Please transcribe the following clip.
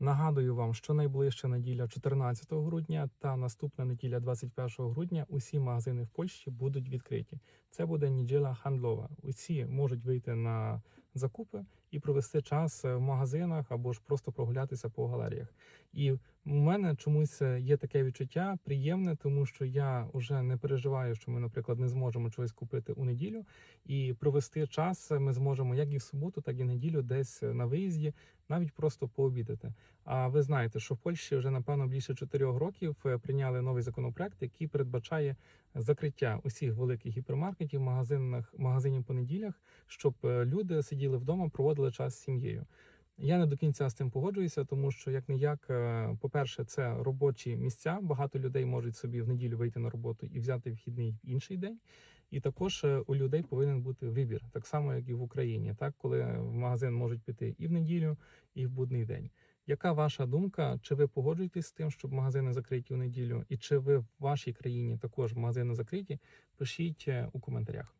Нагадую вам, що найближча неділя 14 грудня та наступна неділя 21 грудня усі магазини в Польщі будуть відкриті. Це буде неділя хандлова. Усі можуть вийти на закупи і провести час в магазинах або ж просто прогулятися по галереях. І у мене чомусь є таке відчуття приємне, тому що я вже не переживаю, що ми, наприклад, не зможемо чогось купити у неділю, і провести час ми зможемо як і в суботу, так і в неділю, десь на виїзді, навіть просто пообідати. А ви знаєте, що в Польщі вже напевно більше чотирьох років е, прийняли новий законопроект, який передбачає закриття усіх великих гіпермаркетів, магазинах, магазинів по неділях, щоб е, люди сиділи вдома, проводили час з сім'єю. Я не до кінця з цим погоджуюся, тому що як не як, по-перше, це робочі місця. Багато людей можуть собі в неділю вийти на роботу і взяти вхідний в інший день. І також е, у людей повинен бути вибір, так само як і в Україні, так коли в магазин можуть піти і в неділю, і в будний день. Яка ваша думка? Чи ви погоджуєтесь з тим, щоб магазини закриті у неділю, і чи ви в вашій країні також магазини закриті? Пишіть е, у коментарях.